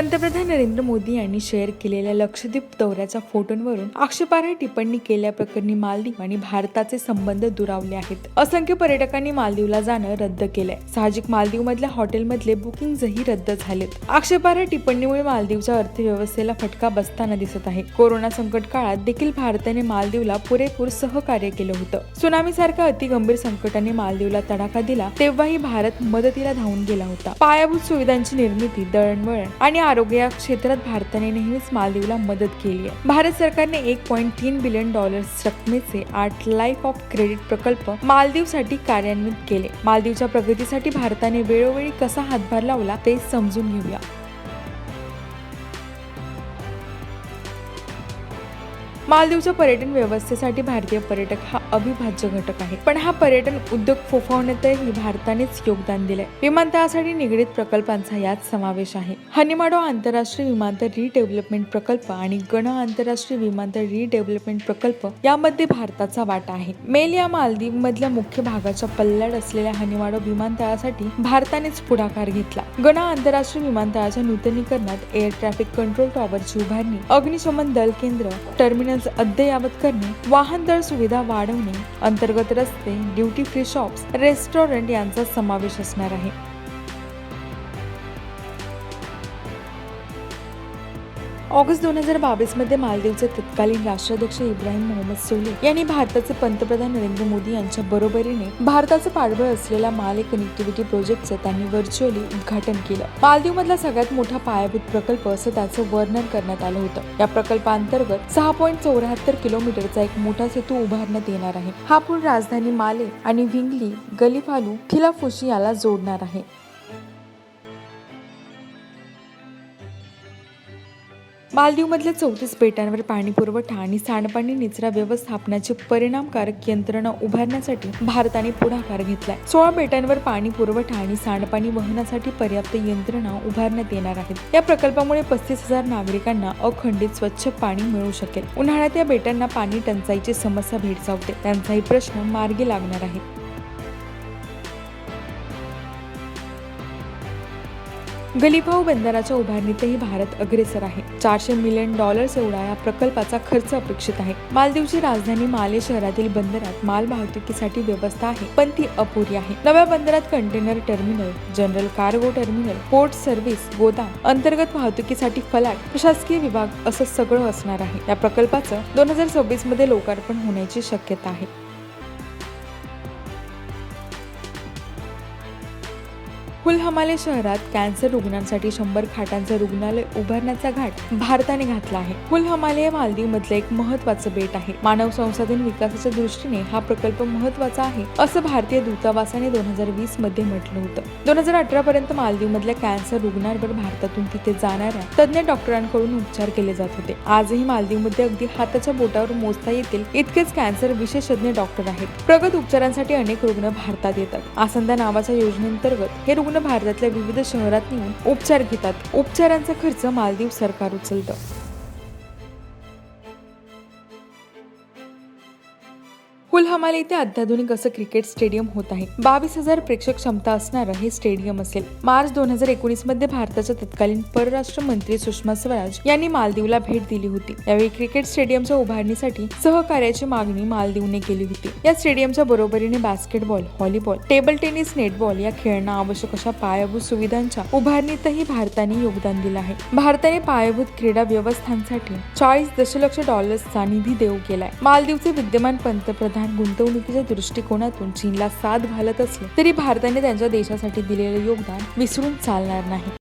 पंतप्रधान नरेंद्र मोदी यांनी शेअर केलेल्या लक्षद्वीप दौऱ्याच्या फोटोंवरून आक्षेपार्ह टिप्पणी केल्याप्रकरणी मालदीव आणि भारताचे संबंध दुरावले आहेत. असंख्य पर्यटकांनी मालदीवला जाणं रद्द केलंय. साहजिक मालदीव मधल्या हॉटेलमधले बुकिंगही रद्द झालेत. आक्षेपार्ह टिप्पणीमुळे मालदीवच्या अर्थव्यवस्थेला फटका बसताना दिसत आहे. कोरोना संकट काळात देखील भारताने मालदीवला पुरेपूर सहकार्य केलं होतं. सुनामी सारख्या अतिगंभीर संकटाने मालदीवला तडाखा दिला तेव्हाही भारत मदतीला धावून गेला होता. पायाभूत सुविधांची निर्मिती दळणवळण आणि आरोग्य या क्षेत्रात भारताने नेहमीच मालदीवला मदत केली आहे. भारत सरकारने एक पॉईंट तीन बिलियन डॉलर्स रकमेचे आठ लाईफ ऑफ क्रेडिट प्रकल्प मालदीवसाठी कार्यान्वित केले. मालदीवच्या प्रगतीसाठी भारताने वेळोवेळी कसा हातभार लावला ते समजून घेऊया. मालदीवच्या पर्यटन व्यवस्थेसाठी भारतीय पर्यटक हा अविभाज्य घटक आहे. पण हा पर्यटन उद्योग फोफावण्यातही भारतानेच योगदान दिले विमानतळासाठी निगडीत प्रकल्पांचा यात समावेश आहे. हनिमाडो आंतरराष्ट्रीय विमानतळ रिडेव्हलपमेंट प्रकल्प आणि गण आंतरराष्ट्रीय विमानतळ रिडेव्हलपमेंट प्रकल्प यामध्ये भारताचा वाटा आहे. मेल या मालदीव मधल्या मुख्य भागाच्या पल्ल्याड असलेल्या हनिमाडो विमानतळासाठी भारतानेच पुढाकार घेतला. गणा आंतरराष्ट्रीय विमानतळाच्या नूतनीकरणात एअर ट्रॅफिक कंट्रोल टॉवरची उभारणी अग्निशमन दल केंद्र टर्मिनल्स अद्ययावत करणे वाहन दळ सुविधा वाढवणे अंतर्गत रस्ते ड्युटी फ्री शॉप्स रेस्टॉरंट यांचा समावेश असणार आहे. ऑगस्ट दोन हजार बावीसमध्ये मालदीवचे तत्कालीन राष्ट्राध्यक्ष इब्राहिम मोहम्मद सोले यांनी भारताचे पंतप्रधान नरेंद्र मोदी यांच्या बरोबरीने भारताचं पाठबळ असलेल्या माले कनेक्टिव्हिटी प्रोजेक्टचं त्यांनी व्हर्च्युअली उद्घाटन केलं. मालदीव मधला सगळ्यात मोठा पायाभूत प्रकल्प असं त्याचं वर्णन करण्यात आलं होतं. या प्रकल्पांतर्गत सहा पॉईंट चौऱ्याहत्तर किलोमीटरचा एक मोठा सेतू उभारण्यात येणार आहे. हा पूल राजधानी माले आणि विंगली गलिफालू खिलाफुशी याला जोडणार आहे. मालदीवमधल्या चौतीस बेटांवर पाणी पुरवठा आणि सांडपाणी निचरा व्यवस्थापनाची परिणामकारक यंत्रणा उभारण्यासाठी भारताने पुढाकार घेतलाय. सोळा बेटांवर पाणी पुरवठा आणि सांडपाणी वहनासाठी पर्याप्त यंत्रणा उभारण्यात येणार आहेत. या प्रकल्पामुळे पस्तीस हजार नागरिकांना अखंडित स्वच्छ पाणी मिळू शकेल. उन्हाळ्यात या बेटांना पाणी टंचाईची समस्या भेडसावते. त्यांचाही प्रश्न मार्गी लागणार आहे. गलिपाव बंदराच्या उभारणीतही भारत अग्रेसर आहे. चारशे मिलियन डॉलर्स एवढा या प्रकल्पाचा खर्च अपेक्षित आहे. मालदीवची राजधानी माले शहरातील बंदरात माल वाहतुकीसाठी व्यवस्था आहे पण ती अपुरी आहे. नव्या बंदरात container terminal general cargo terminal port service गोदाम अंतर्गत वाहतुकीसाठी फलाट प्रशासकीय विभाग असं सगळं असणार आहे. या प्रकल्पाचं दोन हजार सव्वीसमध्ये लोकार्पण होण्याची शक्यता आहे. हुलहमाले शहरात कॅन्सर रुग्णांसाठी शंभर खाटांचं रुग्णालय उभारण्याचा घाट भारताने घातला आहे. हुलहमाले हे मालदीव मधलं एक महत्वाचं बेट आहे. मानव संसाधन विकासाच्या दृष्टीने हा प्रकल्प महत्त्वाचा आहे असं भारतीय दूतावासाने दोन हजार वीसमध्ये म्हटलं होतं. दोन हजार अठरा पर्यंत मालदीव मधल्या कॅन्सर रुग्णांवर भारतातून तिथे जाणाऱ्या तज्ज्ञ डॉक्टरांकडून उपचार केले जात होते. आजही मालदीवमध्ये अगदी हाताच्या बोटावर मोजता येतील इतकेच कॅन्सर विशेषज्ञ डॉक्टर आहेत. प्रगत उपचारांसाठी अनेक रुग्ण भारतात येतात. आसंदा नावाच्या योजनेअंतर्गत हे रुग्ण भारतातल्या विविध शहरात नेऊन उपचार घेतात. उपचारांचा खर्च मालदीव सरकार उचलतं. फुलहमाल हमाले इथे अत्याधुनिक असं क्रिकेट स्टेडियम होत आहे. बावीस हजार प्रेक्षक क्षमता असणारं हे स्टेडियम असेल. मार्च दोन हजार एकोणीसमध्ये भारताच्या तत्कालीन परराष्ट्र मंत्री सुषमा स्वराज यांनी मालदीवला भेट दिली होती. यावेळी क्रिकेट स्टेडियमच्या उभारणीसाठी सहकार्याची मागणी मालदीवने केली होती. या स्टेडियमच्या बरोबरीने basketball volleyball table tennis netball या खेळणं आवश्यक अशा पायाभूत सुविधांच्या उभारणीतही भारताने योगदान दिलं आहे. भारताने पायाभूत क्रीडा व्यवस्थांसाठी चाळीस दशलक्ष डॉलर्सचा निधी देऊ केलाय. मालदीवचे विद्यमान पंतप्रधान गुंतवणुकीच्या दृष्टिकोनातून चीनला साथ घालत असले तरी भारताने त्यांच्या देशासाठी दिलेलं योगदान विसरून चालणार नाही.